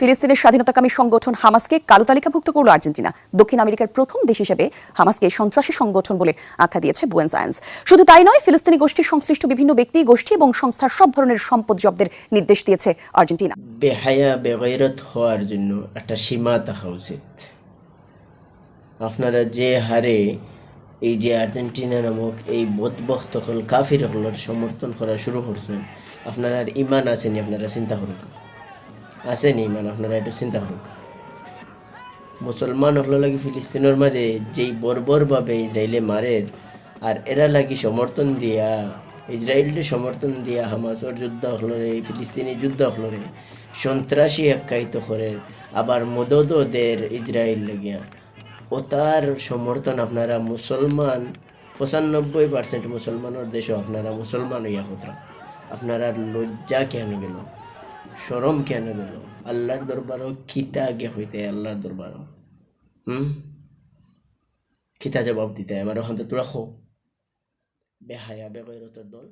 ফিলিস্তিনের স্বাধীনতাকামী সংগঠন হামাসকে কালো তালিকাভুক্ত করল আর্জেন্টিনা। দক্ষিণ আমেরিকার প্রথম দেশ হিসেবে হামাসকে সন্ত্রাসী সংগঠন বলে আখ্যা দিয়েছে বুয়েন্স আয়ান্স শুধু তাই নয়, ফিলিস্তিনি গোষ্ঠীর সংশ্লিষ্ট বিভিন্ন ব্যক্তি, গোষ্ঠী এবং সংস্থার সব ধরনের সম্পদ জব্দের নির্দেশ দিয়েছে আর্জেন্টিনা। বেহায়া বেগৈরত হওয়ার জন্য একটা সীমা থাকা উচিত। আপনারা যে হারে এই যে আর্জেন্টিনা নামক এই বদবক্ত হল কাফির হলের সমর্থন করা শুরু করছেন, আপনারা ইমান আসেনি, আপনারা চিন্তা করুক আসেনি ইমান, আপনারা একটু চিন্তা করুক মুসলমান হলো লাগি ফিলিস্তিনের মাঝে যেই বর্বরভাবে ইসরায়েলে মারের আর এরা লাগি সমর্থন দিয়া, ইসরায়েলকে সমর্থন দিয়া হামাসর যুদ্ধ হলরে ফিলিস্তিনি যুদ্ধ হলরে সন্ত্রাসী আখ্যায়িত করে আবার মদতও দের ইসরায়েল লাগিয়া। ও তার সমর্থন আপনারা মুসলমান, পঁচানব্বই পার্সেন্ট মুসলমানের দেশও আপনারা মুসলমান হইয়া আপনারা লজ্জা কেন গেল সরম কেন গেল আল্লাহর দরবারও খিতা আগে হইতে আল্লাহর দরবারও। হুম? খিতা জবাব দিতে আমার ওখান তোরা খো বেহায়া বেগৈরতর দল।